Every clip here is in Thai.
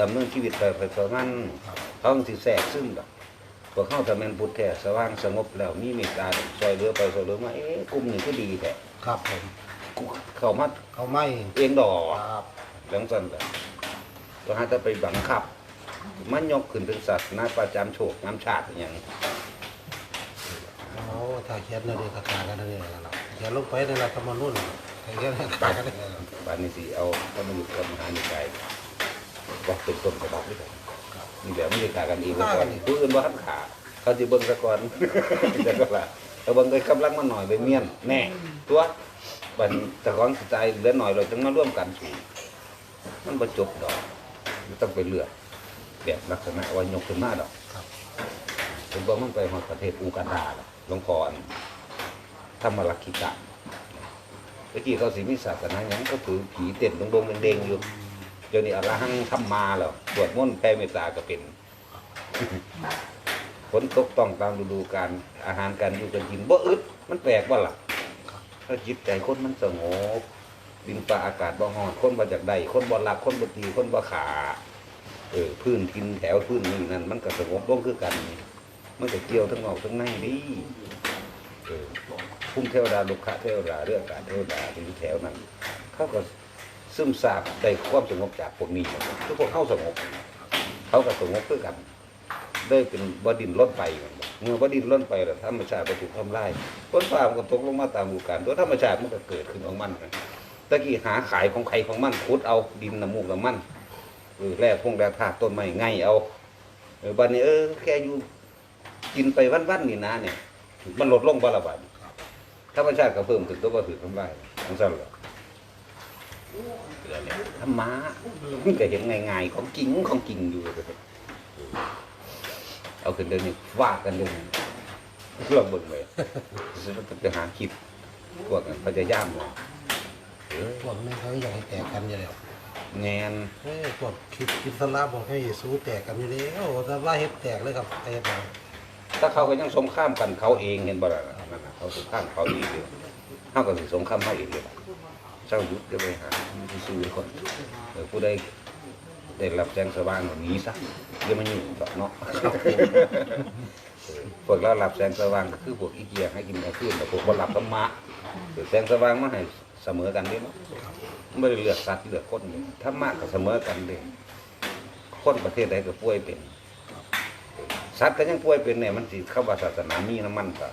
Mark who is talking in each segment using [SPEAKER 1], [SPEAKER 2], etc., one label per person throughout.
[SPEAKER 1] ดำเนินชีวิตไปไปประมาณ
[SPEAKER 2] ครับ
[SPEAKER 1] เขาสิแทรกซึ่งดอกพวกเขาถ้าแม่นพุทธแท้สว่างสงบแล้วมีเมตตาซอยเหลือไปซอยเหลือมาเอ๊ะกลุ่มนี้ก็ดีแท้
[SPEAKER 2] ครับผม
[SPEAKER 1] กูเข้ามา
[SPEAKER 2] เขาไม่
[SPEAKER 1] เองดอก
[SPEAKER 2] ครับ
[SPEAKER 1] หลังจากนั้นก็หาจะไปบังคับ มันยกขึ้นเป็นศาสนาประจำโชคน้ำชาติอย่างนี้
[SPEAKER 2] โอ้ถ้าเขียนในเรื่องคาถากันนั่นเองนะครับเขียนลงไปในรัฐธรรมนูญถ้าเขียนในคาถากันนั่นเองครับ
[SPEAKER 1] บานนี้สิเอาพระมยุทธ์กับมหานิกาย บอกเป็นต้นกระบอกด้วยกันนี่แหละไม่ได้ขากันเองแล้วก่อนผู้อื่นว่าขันขาเขาจะเบิ่งซะก่อนจะก็ละเขาเบิ่งเลยกำลังมันหน่อยเลยเมียนแน่ตัวบันแต่ของสิใจเหลือหน่อยเราจึงมาร่วมกันสู่มันประจบดอกมันต้องไปเลือกแบบลักษณะว่ายกขึ้นมาดอก
[SPEAKER 2] ครับ
[SPEAKER 1] ผมบอกมันไปฮอดประเทศอูกันดาล่ะหลวงพ่ออันธรรมลักขิกะเมื่อกี้เขาสิมีศาสนาหยังก็ถือผีเต้นดงๆเด้งๆอยู่ เดี๋ยวนี้อรหังทำมาแล้วสวดมนต์แผ่เมตตาก็เป็นฝนตกต้องตามฤดูกาลอาหารการอยู่กันกินบ่อึดมันแปลกว่าล่ะถ้าจิตใจคนมันสงบดินฟ้าอากาศบ่ฮอนคนบ่จากใดคนบ่รักคนบ่ตีคนบ่ขาเออพื้นทินแถวพื้นนี่นั่นมันก็สงบลงคือกัน มันก็เกี่ยวทั้งนอกทั้งในดีเออพุ่มเทวดาลุกขะเทวดาเรื่องการเทวดาที่อยู่แถวนั้นเขาก็ ซึมซาบได้ความสงบจากพวกนี้ทุกพวกเข้าสงบ เขาก็สงบเพื่อกัน ได้เป็นบดินล้นไปเมื่อบดินล้นไปแล้วธรรมชาติไปถูกทำลายต้นฟ้ามันก็ตกลงมาตามดูกาลตัวธรรมชาติมันก็เกิดขึ้นของมันตะกี้หาขายของใครของมันขุดเอาดินน้ำมูกน้ำมันเออแร่พงแร่ธาตุต้นไม้ไงเอาเออบัดนี้เออแค่อยู่กินไปวันๆนี่นะเนี่ย มันลดลงบ่ละบาดธรรมชาติก็เพิ่มขึ้นตัวก็ถือทำลายทั้งสั้นเลย ธรรมะมันก็เห็นง่ายๆของจริงของจริงอยู่เลยเอาขึ้นเดินนี่ฟากันเลยเราเบิ่งเลยไปหาคลิปพวกนั้นเขาจะย่ามเลยเอ
[SPEAKER 2] พวกนี้เขาอยากให้แตกกันอยู่แล้ว
[SPEAKER 1] แงน
[SPEAKER 2] เฮ้ยพวกคิดคิดสลาบอกให้สู้แตกกันอยู่แล้วแต่ว่าเฮ็ดแตกเลยครับไอ้บ่า
[SPEAKER 1] ถ้าเขาก็ยังสงครามกันเขาเองเห็นบ่ล่ะเขาสงครามเขาเองเดียวเขาก็สิสงครามเขาเองเดียว เจ้ายุทธจะไปหาสู้อคนเออผู้ใดได้รับแจ้งสว่างหนีซะเดี๋ยวมันอยู่ต่อเนาะเออพวกเรารับแสงสว่างก็คือพวกอีเกียให้กินกลางคืนแต่พวกคนรับธรรมะเออแสงสว่างมาให้เสมอกันด้เนาะไม่ได้เลือกสัตว์เลือกคนเลยธรรมะก็เสมอกันเด้คนประเทศใดก็ป่วยเป็นสัตว์ก็ยังป่วยเป็นเนี่ยมันสิเข้าว่าศาสนามีน้ำมันก็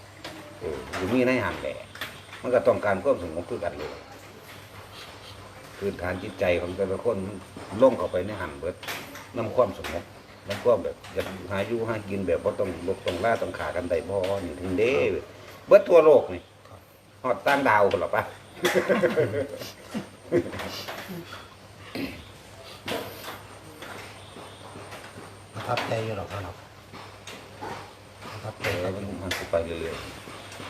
[SPEAKER 1] ออหรือมีในหันแหละมันก็ต้องการความสงบคือกันเลย พื้นฐานจิตใจของแต่ละคนมันล่งเข้าไปในหันเบิดน้ำความสงบแล้วก็แบบอยากหาอยู่หากินแบบว่าต้องลบต้องล่าต้องขากันได้บ่นี่ถึงเด้เบิดทั่วโลกนี่ฮอดตั้งดาวกันหรอปะ
[SPEAKER 2] ประทับใจอยู่หรอกครับประทับใจ
[SPEAKER 1] เออ
[SPEAKER 2] ครับ
[SPEAKER 1] มันมันสิไปเรื่อย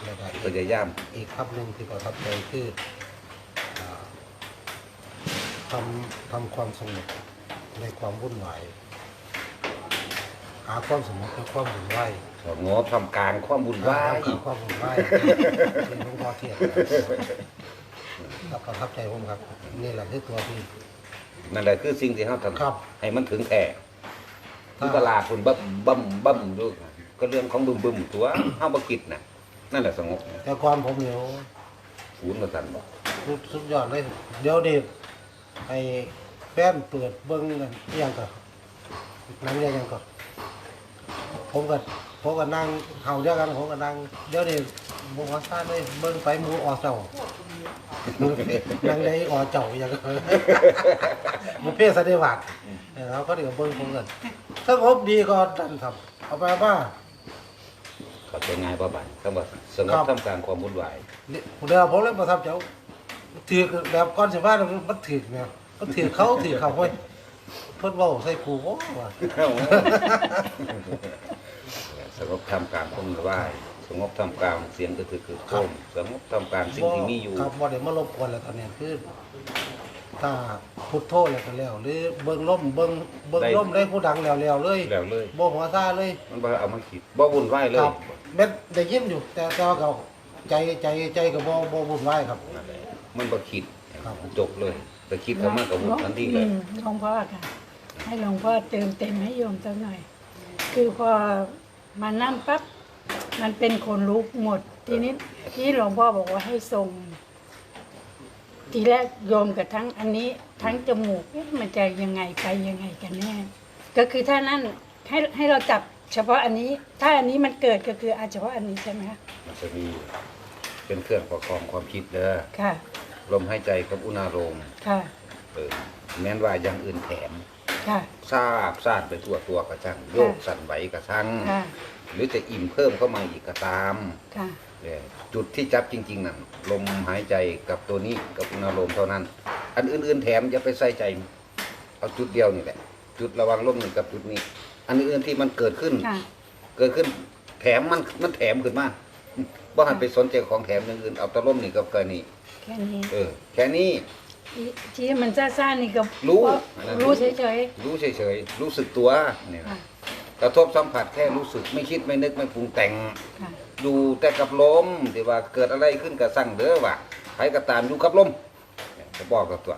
[SPEAKER 2] แล้วก็
[SPEAKER 1] ๆ
[SPEAKER 2] อี
[SPEAKER 1] พ
[SPEAKER 2] ก
[SPEAKER 1] ยายาม
[SPEAKER 2] อีกครับหนึ่งที่ประทับใจคืออ่าทำทำความสงบในความวุ่นวายหาความสงบในความวุ่นวาย
[SPEAKER 1] สงบทำกลางความบุญไหวาย
[SPEAKER 2] หาความวุ่นวายที่หลวงพ่อเทียนครับประทับใจผมครับ นี่แหละคือตัวที่
[SPEAKER 1] นั่นแหละคือสิ่งที่เฮาท
[SPEAKER 2] ครับำ
[SPEAKER 1] ให้มันถึงแท้ที่ตลาดคุณบั่มบั่มบั่มดูก็เรื่องของบึมบึมตัวเฮาบ่คิดน่ะ นั่นแหละสงบ
[SPEAKER 2] แต่ก่อนผมเหนียว
[SPEAKER 1] ศูนย์กสันบ่
[SPEAKER 2] สุดสุดยอดเลยเดี๋ยวเด็ก ไอ้แฟนเปิดเบิ้งกันอหยังก็นั่งเรียนหยังก็ผมก็ผมก็นั่งเฮาเดียวกันผมก็นั่งเดี๋ยวเด็กหมูหัวซ่านเลยเบิ้งไปหมูออเจ้านั่งได้ออเจ้าอหยังก็หมูเพ่สเดวัดแล้วก็เดี๋ยวเบิ้งผมกันถ้างบดีก็ดันทำเอาไปว่า
[SPEAKER 1] เข้าใจง่ายบ่บาดคำว่าสง
[SPEAKER 2] ครับบ
[SPEAKER 1] ท่ามกลางความวุ่นวาย
[SPEAKER 2] เดี๋ยวผมเลยประทับใจว่า ถือแบบก้อนสิบ้านมันถือเนี่ยมันถือเขาถือเขาเว้ยเพิ่นเว้าใส่กูโอ้ว่า
[SPEAKER 1] สงบทำกลางคนไหวายสงบทำกลางเสียงก็คือคือโคมสงบทำกลางสิ่งที่มีอยู่
[SPEAKER 2] ครับบ่ได้มารบกวนแล้วตอนนี้คือถ้าพุทโธแล้วก็แล้วหรือเบิ่งล่มเบิ่งเบิ่งล่มได้ผู้ดังแล้วแล้วเลย
[SPEAKER 1] แล้วเลย
[SPEAKER 2] บ่หัวซ่าเลย
[SPEAKER 1] มันบ่เอามาคิดบ่วุ่นวายเล
[SPEAKER 2] ค
[SPEAKER 1] ย
[SPEAKER 2] รับแม่นได้ยินอยู่ แต่แต่ว่าก็ใจใจใจก็บ่บ่วุ่นวายครับ
[SPEAKER 1] นั่นแหละ มันบ่คิด
[SPEAKER 2] ครับ
[SPEAKER 1] จบเลยแต่คิดเข้ามากับวุ่นทันทีเลย
[SPEAKER 3] หลวงพ่อค่ะ ให้หลวงพ่อเติมเต็มให้โยมสักหน่อย คือพอมานั่งปั๊บมันเป็นคนลุกหมด ทีนี้ที่หลวงพ่อบอกว่าให้ทรงทีแรกโยมกับทั้งอันนี้ทั้งจมูกเอ๊ะมันจะยังไงไปยังไงกันแน่ก็คือถ้านั่นให้ให้เราจับเฉพาะอันนี้ ถ้าอันนี้มันเกิดก็คืออาเฉพาะอันนี้ใช่ไหมคะ
[SPEAKER 1] มันจะมีเป็นเครื่องประกอบความคิดเด้อ
[SPEAKER 3] ค่ะ
[SPEAKER 1] ลมหายใจกับอุณาโลม
[SPEAKER 3] ค่ะ
[SPEAKER 1] เออแม้นว่าอย่างอื่นแถม
[SPEAKER 3] ค่ะ
[SPEAKER 1] ทราบซาดไปทั่วตัวกระชังโยกสั่นไหวกระชัง
[SPEAKER 3] ค่ะ
[SPEAKER 1] หรือจะอิ่มเพิ่มเข้ามาอีกก็ตาม
[SPEAKER 3] ค่ะ
[SPEAKER 1] เนี่ยจุดที่จับจริง ๆนั่นลมหายใจกับตัวนี้กับอุณาโลมเท่านั้น อันอื่น ๆ แถมอย่าไปใส่ใจ เอาจุดเดียวนี่แหละ จุดระวังลมนี่กับจุดนี้ อันอื่นๆที่มันเกิดขึ้น
[SPEAKER 3] ค่ะ
[SPEAKER 1] เกิดขึ้นแถมมันมันแถมขึ้นมา บ่หันไปสนใจของแถมอย่างอื่นเอาแตะลมนี่กับแค่นี้
[SPEAKER 3] แค่นี้
[SPEAKER 1] เออแค่นี้
[SPEAKER 3] ที่ที่มันซ่าๆนี่ก็
[SPEAKER 1] รู้
[SPEAKER 3] รู้เฉย
[SPEAKER 1] รู้เฉยๆรู้สึกตัวเนี่ย
[SPEAKER 3] ๆค่ะ
[SPEAKER 1] กระทบสัมผัสแค่รู้สึกไม่คิดไม่นึกไม่ปรุงแต่ง
[SPEAKER 3] ค่ะ
[SPEAKER 1] อยู่แต่กับลมที่ว่าเกิดอะไรขึ้นกับสั่งเด้อว่าใครก็ตามอยู่กับลมเนี่ยจะบอกกับตัว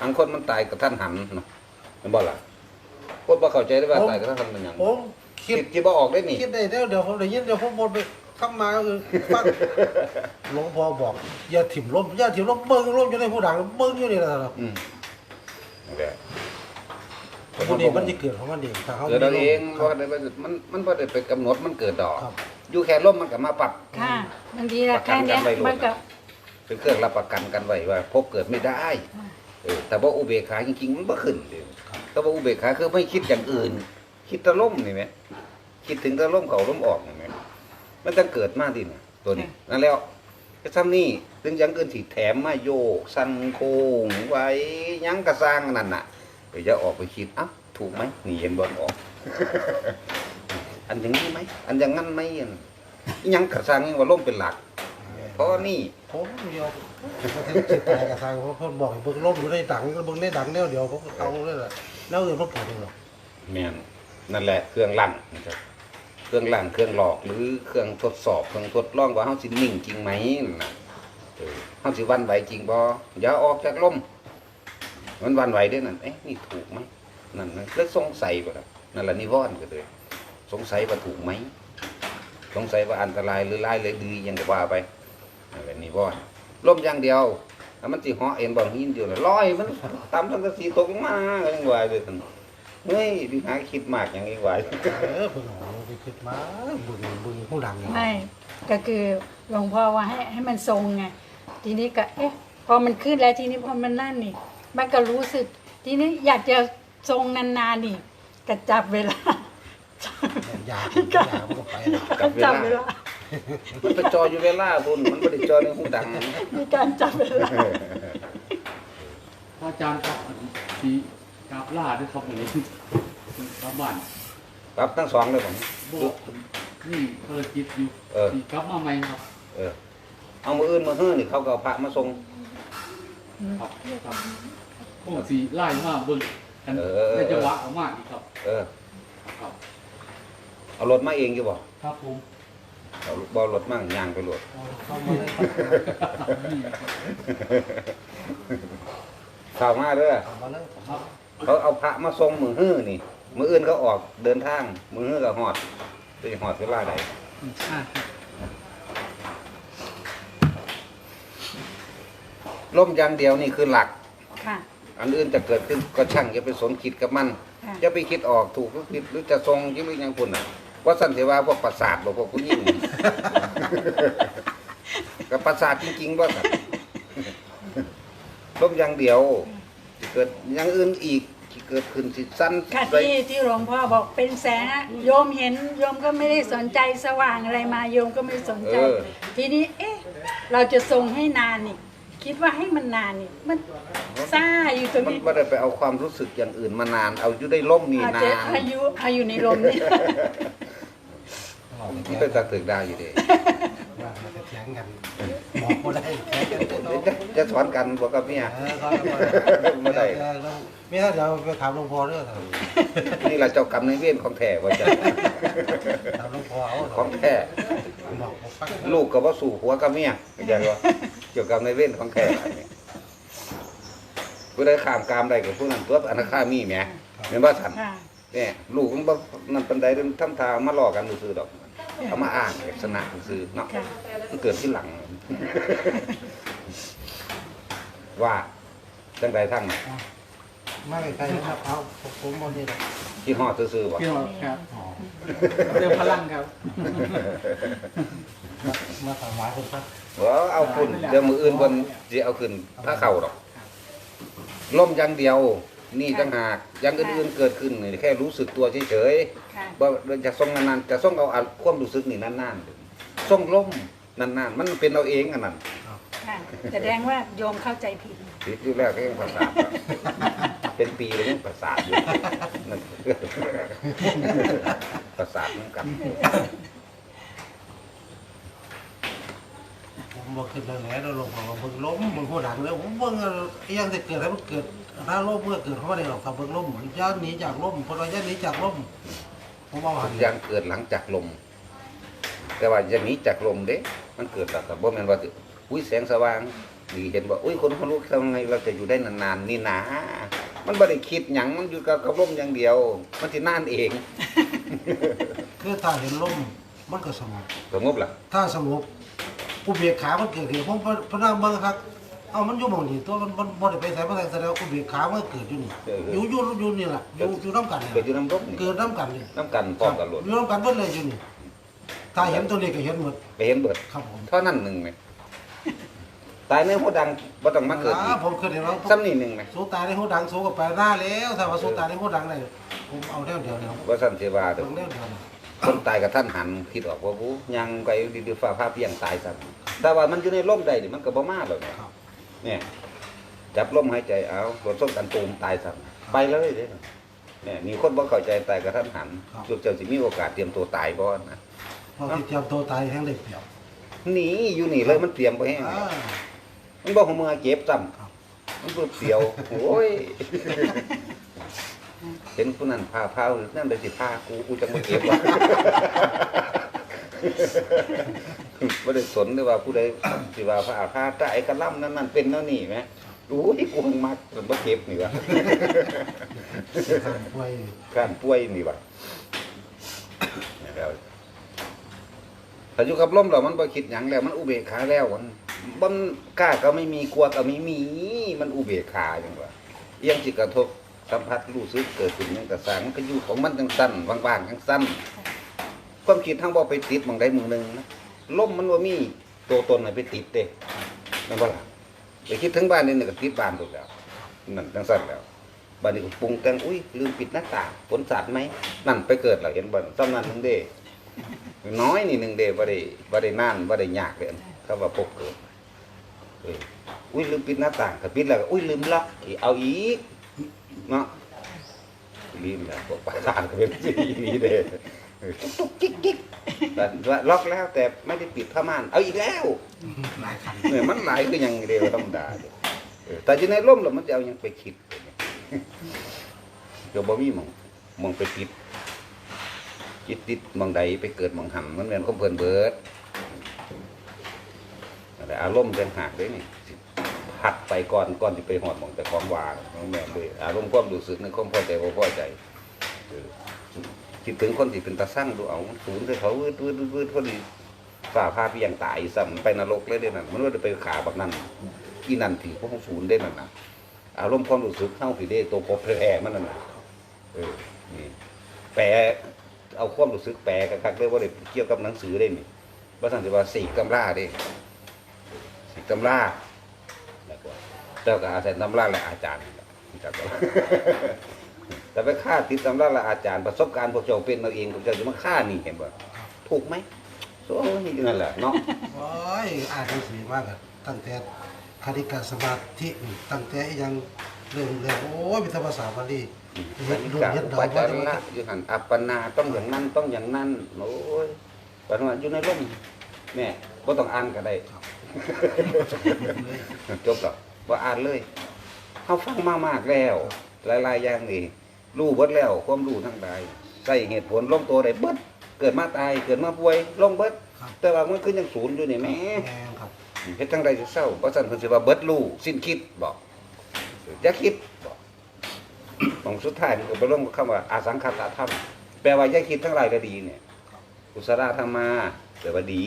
[SPEAKER 1] อังคนมันตายกับท่านหันเนาะแมันบอกล่ะคนบ่เข้าใจได้ว่าตายกับท่านหันเป็นหยัง
[SPEAKER 2] ผมคิ
[SPEAKER 1] คิ
[SPEAKER 2] ด
[SPEAKER 1] ดที่บ่ออกได้นี่
[SPEAKER 2] คิดได้เดี๋ยวเดี๋ยวผมได้ยินเดี๋ยวผมบนไป ทำมาก็คือฟังหลวงพ่อบอก อย่าถิ่มลมอย่าถิ่มลมเบิ้งลมจะได้ผู้ดังเบิ้งอยู่นี่แหละครับ
[SPEAKER 1] อืมนั่นแหละ
[SPEAKER 2] ผู้นี้มันจะเกิดของมันเองถ้าเขา
[SPEAKER 1] เกิดเอาเอง
[SPEAKER 2] ค
[SPEAKER 1] เพราะ
[SPEAKER 2] รับ
[SPEAKER 1] ได้มันมันบ่ได้ไปกำหนดมันเกิดดอก
[SPEAKER 2] ครับ
[SPEAKER 1] อยู่แค่ลมมันก็มาปรับ
[SPEAKER 3] ค่ะบางทีละ
[SPEAKER 1] ประกัน
[SPEAKER 3] แค่เนี้ย
[SPEAKER 1] กันไว้โลด
[SPEAKER 3] มันก็
[SPEAKER 1] เป็นเครื่องรับประกันกันไว้ว่า พบเกิดไม่ได้
[SPEAKER 3] ค่ะ
[SPEAKER 1] เออแต่ว่าอุเบกขาจริงๆมันบ่ขึ้นเลยแต่ว่าอุเบกขาคือไม่คิดอย่างอื่น คิดแตะล่มนี่ไหมคิดถึงแตะล่มเขาล่มออกนี่ไหม มันต้องเกิดมาดินะตัวนี้นั่นแล้วก็ซ้ำนี่ถึงอยังอื่นสิแถมมาโยกสั่นโค้งไว้หยังกระสร้างนั่นน่ะเดี๋ยวจะออกไปคิดเอ้าถูกไหมนี่เห็นบอลออกอันอย่างนี้ไหมอันอย่างนั้นไหมอันอิหยังกระสร้างนี่ว่าล่มเป็นหลักเพราะนี่
[SPEAKER 2] ผมเดียวมาถึงจิตตายกับทางผมเพิ่นบอกให้เบิ้งลมอยู่ในดังเบิ้งในดังเดียวเดียวผมก็เอาเลยแหละแล้วอื่นผมปวดเองหรอก
[SPEAKER 1] แม่นนั่นแหละเครื่องลั่นนะครับ เครื่องลั่นเครื่องหลอกหรือเครื่องทดสอบเครื่องทดลองว่าเฮาสินิ่งจริงไหมนั่นน่ะเออเฮาสิวันไหวจริงบ่อย่าออกจากลมมันวันไหวด้อนั่นเอ๊ะนี่ถูกไหมนั่นนะแล้วสงสัยบ่ล่ะนั่นแหละนิวรณ์ก็เลยสงสัยว่าถูกไหมสงสัยว่าอันตรายหรือร้ายหรือดีอยังก็ว่าไปนั่นแหละนิวรณ์ลมอย่างเดียวถ้ามันสิเหาะเอ็นบ่หินเดียวน่ลอยมันตามทั้งกระสีตกมาก็ยังว่าเลยท่นเฮ้ยดิหาคิดมากอย่างนี้ว่า
[SPEAKER 2] เออ เพิ่นเอาไปคิดมาบึงบึงผู้ดัง
[SPEAKER 3] ไม่ก็คือหลวงพ่อว่าให้ให้มันทรงไงทีนี้ก็เอ๊ะ พอมันขึ้นแล้วทีนี้พอมันนั่นนี่ มันก็รู้สึก ทีนี้อยากจะทรงนานๆนี่ก็จับเวลา
[SPEAKER 2] ยาผมยามันก็ไปแล้ว
[SPEAKER 3] จับเวลา
[SPEAKER 1] มันไปจออยู่เวลาบุญมันไม่ได้จอในหูดัง
[SPEAKER 3] มีการจับเวลา
[SPEAKER 4] พระอาจารย์ครับสีกราบลาด้วยครับอย่างนี้กลับบ้าน
[SPEAKER 1] ครับทั้งสองเลยผม
[SPEAKER 4] บอกนี่ภารกิจอยู่
[SPEAKER 1] เออ
[SPEAKER 4] สีกลับมาใหม่ครับ
[SPEAKER 1] เออ เอามืออื่นมาเฮ้อนี่เขาก็เอาพระมาส่ง
[SPEAKER 4] ครับครับพวกสีไล่มาเบิ่งกัน
[SPEAKER 1] เออ
[SPEAKER 4] ในจังหวะออกมาอีกครับ
[SPEAKER 1] เออ
[SPEAKER 4] ครับ
[SPEAKER 1] เอารถมาเองอยู่บ่
[SPEAKER 4] ครับผม
[SPEAKER 1] เอาบ่รถมั่งยางไปรถ
[SPEAKER 2] เข้ามาเลยครับ
[SPEAKER 1] ข่าวมาเด้อ
[SPEAKER 2] เข้ามาเลย
[SPEAKER 4] ครับ
[SPEAKER 1] เขาเอาพระมาส่งมือฮื้อนี่ มืออื่นเขาออกเดินทาง มือฮื้อก็หอดจะหอดเวลาใด
[SPEAKER 4] อ่าครับ
[SPEAKER 1] ล่มอย่างเดียวนี่คือหลัก
[SPEAKER 3] ค่ะ
[SPEAKER 1] อันอื่นจะเกิดขึ้นก็ช่างอย่าไปสนคิดกับมัน
[SPEAKER 3] ค่ะ
[SPEAKER 1] จะไปคิดออกถูกหรือผิดหรือจะทรงยิ่งหรือยังคุณน่ะว่าสันเทวาพวกประสาทบอกพวกผู้ยิ่ง กับประสาทจริงๆว่าสันล่มอย่างเดียวสิเกิดอย่างอื่นอีก ที่เกิดขึ้นสิสั้น
[SPEAKER 3] ค่ะ
[SPEAKER 1] ไป
[SPEAKER 3] ที่ที่หลวงพ่อบอกเป็นแสงอะโยมเห็นโยมก็ไม่ได้สนใจสว่างอะไรมาโยมก็ไม่ได้สนใจ
[SPEAKER 1] เออ
[SPEAKER 3] ทีนี้เอ๊ะเราจะทรงให้นานนี่คิดว่าให้มันนานนี่มันซ่าอยู่ตรง
[SPEAKER 1] มัน
[SPEAKER 3] นี้
[SPEAKER 1] ไม่ได้ไปเอาความรู้สึกอย่างอื่นมานาน เอาอยู่ได้ล่มนี่
[SPEAKER 3] อาจ
[SPEAKER 1] นา
[SPEAKER 3] จะ
[SPEAKER 1] น
[SPEAKER 3] อายุอายุในลมนี่
[SPEAKER 1] ที่เป็นตะตึกได้อยู่ดี
[SPEAKER 2] ว่ามันจะเถียงกันบอกบ่ได้เถียงกันเนาะ
[SPEAKER 1] จะจะสอนกันบอกกับเมีย
[SPEAKER 2] เออก็
[SPEAKER 1] ไม่ได้
[SPEAKER 2] ไม่ได้เดี๋ยวไปถามหลวงพ่อเด้อ
[SPEAKER 1] นี่แหละเจ้ากรรมในายเวรของแท้ว่าจะ
[SPEAKER 2] ถามหลวงพ่อเอา
[SPEAKER 1] ของแท้
[SPEAKER 2] บอกผมฟัง
[SPEAKER 1] ลูกก็บ่สู่หัวกับเมียเข้าใจบ่เกี่ยวกับในเว้นของแท้อันนี้ผู้ใดข้ามกามได้กับผู้นั้นตัวอนาคามีแหม
[SPEAKER 2] ครับ
[SPEAKER 1] เห็นบ่ทัน
[SPEAKER 3] ค่ะ
[SPEAKER 1] เนี่ยลูกมันบ่นั่นปานใดเรื่องทำทางมาล้อกันซื่อๆดอก เอามาอ้างลักษณะซื่อๆเนาะ
[SPEAKER 3] ค่ะ
[SPEAKER 1] มันเกิดที่หลัง ว่าจังใดทั้ง
[SPEAKER 2] ไม่ใครนะครับเอาผมผมบอนี่แหละ
[SPEAKER 1] ที่ฮอดซื่อๆบ่
[SPEAKER 4] พี่น้องครับ
[SPEAKER 2] อ๋อ
[SPEAKER 4] เติมพลังครับ
[SPEAKER 2] มามาถวายคนครับ
[SPEAKER 1] ว่าเอาคุณเดี๋ยวมืออื่นเพิ่นสิเอาขึ้นถ้าเข้าดอกล่มอย่างเดียว นี่ต่างหากอย่างอื่นๆเกิดขึ้นนี่แค่รู้สึกตัวเฉยๆ
[SPEAKER 3] ค่ะ
[SPEAKER 1] ว่าจะส่งนานๆจะส่งเอาอันความรู้สึกนี่นานๆส่งล่มนานๆมันเป็นเอาเองอันนั้น
[SPEAKER 3] ค่ะแสดงว่าโยมเข้าใจผิด
[SPEAKER 1] ติดอยู่แล้วก็ยังประสาทอะเป็นปีเลยยังประสาทอยู่นั่นประสาทเหมือนกัน
[SPEAKER 2] ผมบอกขึ้นแล้วแหละเราลงมาเบิ่งล้มเบิ่งหัวดังแล้วผมเบิ่งไอ้ยังจะเกิดให้มันเกิดถ้าล้มเมื่อเกิดเข้ามาได้หรอกถ้าเบิ่งล้มย่านหนีจากล้มคนเราย่านหนีจากล้ม ผมเอาหัน
[SPEAKER 1] ทุกอย่างเกิดหลังจากลม แต่ว่าอย่างนี้จากลมเด้ มันเกิดจากกับบ่แม่นว่าอุ้ยแสงสว่างดีเห็นว่าอุ้ยคนเขาลุกทำไงเราจะอยู่ได้นานๆนี่นะมันบ่ได้คิดหยังมันอยู่กับกับลมอย่างเดียว มันสินานเอง
[SPEAKER 2] คือถ้าเห็นล้มมันก็สงบ
[SPEAKER 1] สงบล่ะ
[SPEAKER 2] ถ้าสงบผู้เบียกขามันเกิดขึ้นผมพนักเบิ่งครับ เอามันอยู่หม่องนี้ตัวมันมันบ่ได้ไปไสบ่ได้แสดงว่าผู้เบียกขามันเกิดอยู่นี่อยู่อยู่อยู่นี่ล่ะอยู่อยู่นํกันนี่
[SPEAKER 1] เกิดอยู่น้ำลมนี่
[SPEAKER 2] เกิดนํกันนี่
[SPEAKER 1] น้ำกันพร้อมกันหลด
[SPEAKER 2] อยู่นํกันเบิดเลยอยู่นี่ถ้าเห็นตัวนี้ก็เห็นหมด
[SPEAKER 1] ไปเห็นเบิด
[SPEAKER 2] ครับผม
[SPEAKER 1] เท่านั้นหนึ่งไหมตายในหัวดังบ่ต้องมาเกิดอี
[SPEAKER 2] อ่ากผมเคยเห็นว่า
[SPEAKER 1] ซ้ำนี่หนึ่งไหม
[SPEAKER 2] สู้ตายในหูดังสู้กับไปหน้าแล้วถ้าว่าสู้ตายในหูดังได้ผมเอาแนวเดียวเดียว
[SPEAKER 1] ว่าสั้นเสวา
[SPEAKER 2] ต
[SPEAKER 1] เด้
[SPEAKER 2] ร
[SPEAKER 1] อง
[SPEAKER 2] แนวเดียวเลย
[SPEAKER 1] คนตายกับท่านหันคิดออกว่าผู้ยังไปดีๆฟ้าผ้าเพียงตายซ้ำแต่ว่ามันอยู่ในร่มใดนี่มันก็บ่มาหรอกเนี่ย
[SPEAKER 2] ครับ
[SPEAKER 1] เนี่ยจับลมหายใจเอาโดนส้มกันตูมตายซ้ำไปเลยเด้เนี่ยมีคนบ่เข้าใจตายกับท่านหันลูกเจ้าสิมีโอกาสเตรียมตัวตายบ่นะ
[SPEAKER 2] พอที่เตรียมตัวตายแห้งได้เปรียบ
[SPEAKER 1] หนีอยู่นี่เลยมันเตรียมบ่แห้ง
[SPEAKER 2] อ่า
[SPEAKER 1] มันบ่ของมือเจ็บซ้ำ
[SPEAKER 2] ครับ
[SPEAKER 1] มันปวดเสียวโอ้ยเห็นผู้นั้นพาพานั่นเลยสิพากูกูจะมาเก็บวะ ไม่ได้สนเลยว่าผู้ใดสิว่าพาพาใจกระล่ำนั่นนั่นเป็นนั่นนี่ไหมโอ้ยกูมักมันมาเก็บนี่วะ
[SPEAKER 2] ทางป่วย
[SPEAKER 1] การป่วยนี่วะแล้วถ้าอยู่กับลมแล้วมันบ่คิดหยังแล้ว มันอุเบกขาแล้วมันมันกล้าก็ไม่มีกลัวก็ไม่มี มันอุเบกขาจังว่าเอียงจิตกระทบสัมผัสรู้สึกเกิดขึ้นหยังกระสังมันก็อยู่ของมันจังสั้นว่างๆจังสั้น ความคิดทั้งบ่ไปติดหมองใดหมองหนึ่งนะลมมันว่ามีตัวตนให้ไปติดเด้นั่นบ่ล่ะไปคิดถึงบ้านนี่นี่ก็ติดบ้านตัวแล้วนั่นจังสั้นแล้วบ้านนี้ก็ปรุงแต่งอุ้ยลืมปิดหน้าต่างฝนสาดไหมนั่นไปเกิดแล้วเห็นบ่ซ้ำนั้นหนึ่งเด้น้อยนี่หนึงเด้บ่ได้บ่ได้นานบ่ได้ยากเลยเขาว่าพบเกิดอุ้ยลืมปิดหน้าต่างถ้าปิดแล้วอุ้ยลืมล็อกเอาอีกเนาะลืมแล้วพวกประสาทก็เป็นสิดีเด้ ตุ๊กกิ๊กกิ๊กแต่ว่าล็อกแล้วแต่ไม่ได้ปิดผ้าม่าน เอาอีกแล้ว
[SPEAKER 2] หลายคัน
[SPEAKER 1] เนี่ยมันหลายคือหยังเดียวธรรมดาเด้เออแต่อยู่ในร่มแล้วมันจะเอาหยังไปคิดเดี๋ยวบ่มีหมองหมองไปติดจิตติดหมองใดไปเกิดหมองหันมันเหมือนของเพิ่นเบิดนั่นแหละอารมณ์เป็นหากเลยนี่สิหัดไปก่อนก่อนที่ไปหอดหมองแต่ของวางของแม่นเลยอารมณ์ความรู้สึกในความพอใจบ่พอใจิดถึงคนที่เป็นตาสั่งดูเอาศูนย์เลยเขาวืดวืดวืดวืดคนนี้ฝ่าพาเพียงตายซ้ำไปนรกเลยเด้นั่นมันว่าจะไปขาแบบนั้นอีนั่นที่พวกศูนย์เด้นั่นน่ะอารมณ์ความรู้สึกเข้าผีเด้ตัวพบแท้มันนั่นน่ะเออนี่แปลเอาความรู้สึกแปลกันคักได้ว่าเกี่ยวกับหนังสือได้นี่ว่าสั่งสิว่าสี่ตำราด้สี่ตำราแล้วก็เจ้าก็อาศัยตำราและอาจารย์นี่แหละจักว่า แต่ไปฆ่าติดตำราและอาจารย์ประสบการณ์พวกเจ้าเป็นเอาเองพวกเจ้าจะมาฆ่านี่เห็นบ่ถูกไหมโอ้ยนั่นแหละเนาะ
[SPEAKER 2] โอ้ยอ่านหนังสือมากอะตั้งแต่คณิกาสมาธินี่ตั้งแต่อีหยังเรื่องเรื่องโอ้ยมีแต่ภาษาบาลีเฮ็ดดูเฮ็ดดอก
[SPEAKER 1] ปัจ
[SPEAKER 2] ว่า
[SPEAKER 1] จา
[SPEAKER 2] แต่
[SPEAKER 1] ร
[SPEAKER 2] ว่า
[SPEAKER 1] ณะอยู่หันอัปปนาต้องอย่างนั้นต้องอย่างนั้นโอ้ยปัจจุบันอยู่ในร่มแม่บ่ต้องอ่านก็ได้จบแล้วบ่อ่านเลยเฮาฟังมามากแล้ว หลายๆอย่างนี่รู้เบิดแล้วความรู้ทั้งหลายใส่เหตุผลลงตัวได้เบิดเกิดมาตายเกิดมาป่วยลงเบิด
[SPEAKER 2] ครับ
[SPEAKER 1] แต่ว่ามันคือยังศูนย์อยู่นี่แหม่
[SPEAKER 2] แม่นครับ
[SPEAKER 1] เฮ็ดจังไดสิเศร้าเพราะฉะนั้นเพิ่นสิว่าเบิดรู้สิ้นคิดบอกอย่าคิดบอกของสุดท้ายมันก็ไปลงคำว่าอาสังขตธรรมแปลว่าอย่าคิดทั้งหลายก็ดีเนี่ยกุศลธรรมาแปลว่าดี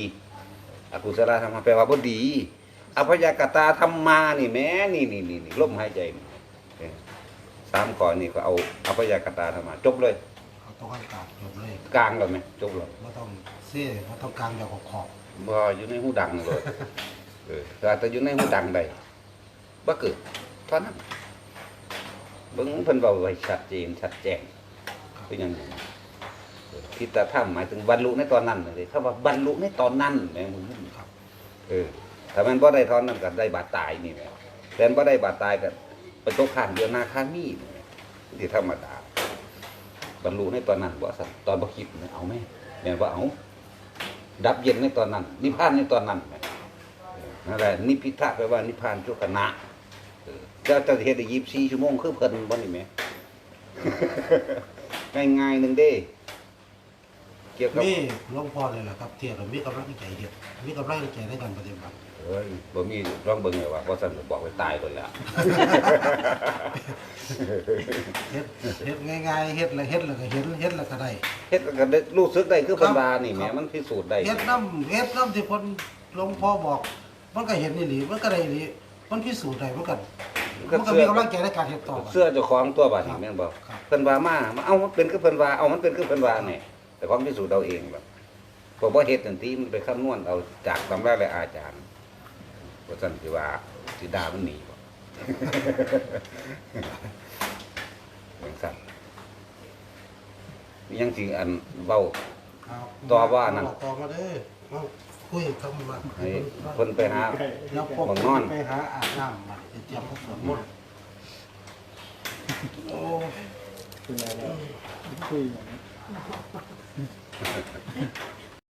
[SPEAKER 1] อกุศลธรรมาแปลว่าบ่ดีอภยากตาธรรมานี่แหม้นี่นี่นี่นี่ลมหายใจนี่เออ สามข้อนี่ก็เอาอภยากตาธรรมาจบเลย
[SPEAKER 2] เอาต้องการกลางจบเลย
[SPEAKER 1] กลางแล้วไหมจบเลย
[SPEAKER 2] ไม่ต้องเสียไม่ต้องกลางอย่างขอบ
[SPEAKER 1] บ่อยู่ในหูดังเลยเออแต่อยู่ในหูดังได้บ่เกิดเท่านั้นเบิ่งเพิ่นเว้าไว้ชัดเจนชัดแจ้งคือหยังนี้เออคิดแต่ถ้าหมายถึงบรรลุในตอนนั้นเลยถ้าว่าบรรลุในตอนนั้นแหม่มึง
[SPEAKER 2] ๆครับ
[SPEAKER 1] เออถ้ามันบ่ได้ตอนนั้นก็ได้บาดตายนี่แหละแต่บ่ได้บาดตายก็ ไปตกข้างเดือนหน้าข้างนี้นี่แหละที่ธรรมดาบรรลุในตอนนั้นบ่าสั่นตอนบ่คิดเนี่ยเอาแม่แม่นว่าเอาดับเย็นในตอนนั้น นิพพานในตอนนั้นออนั่นแหละนิพิทะแปลว่านิพพานชั่วขณะเจ้าเจ้าสิเฮ็ดได้24ชั่วโมงคือเพลินบ่นี่แหม่ง่ายๆหนึ่งเด้เกี่ยวกับ
[SPEAKER 2] มีหลวงพ่อเลยแหละครับเทียบกับมีกำลังใจเฮ็ดมีกำลังใจในการปฏิบัติ
[SPEAKER 1] เอ้ยบ่มีลองเบิ่งเลยว่าบ่ซั่นก็บอกไว้ตายเลยล่ะ
[SPEAKER 2] เฮ็ดเฮ็ดง่ายๆเฮ็ดแล้วเฮ็ดแล้วก็เห็นเฮ็ดแล้วก็ได้
[SPEAKER 1] เฮ็ดก็ได้รู้สึกได้คือเพิ่น
[SPEAKER 2] ครับ
[SPEAKER 1] ว่านี่แหม
[SPEAKER 2] ครับ
[SPEAKER 1] มันพิสูจน์ได้
[SPEAKER 2] เฮ็ดน้ำเฮ็ดน้ำที่เพิ่นหลวงพ่อบอก มันก็เห็นนี่หลีมันก็ได้อีหลีมันพิสูจน์ได้มันก็มันก็มีกำลังใจในการเฮ็ดต่อไป
[SPEAKER 1] เสื้อเจ้าของตัวบาดนี่
[SPEAKER 2] ครับ
[SPEAKER 1] แม่นบ่
[SPEAKER 2] ครับ
[SPEAKER 1] เพิ่นว่ามามาเอามันเป็นคือเพิ่นว่าเอามันเป็นคือเพิ่นว่านี่แต่ของพิสูจน์เอาเองแบบพอบ่เฮ็ดจังซี่มันไปคำนวณเอาจากตำราและอาจารย์ ว่าซั่นสิว่าสิด่ามันหนีบ่อย่างซั่นมีหยังสิอันเว้า
[SPEAKER 2] ครับ
[SPEAKER 1] ต่อว่านั่น
[SPEAKER 2] ต่อมาเด้อมาคุยคำว่า
[SPEAKER 1] ให้เพิ่นไปหา
[SPEAKER 2] แล้วพวก
[SPEAKER 1] ของนอน
[SPEAKER 2] ไปหาอาบน้ำมาเตรียมพวกสวดมนต์โอ้
[SPEAKER 4] เป็นไงแล้วคุยอย่างนี้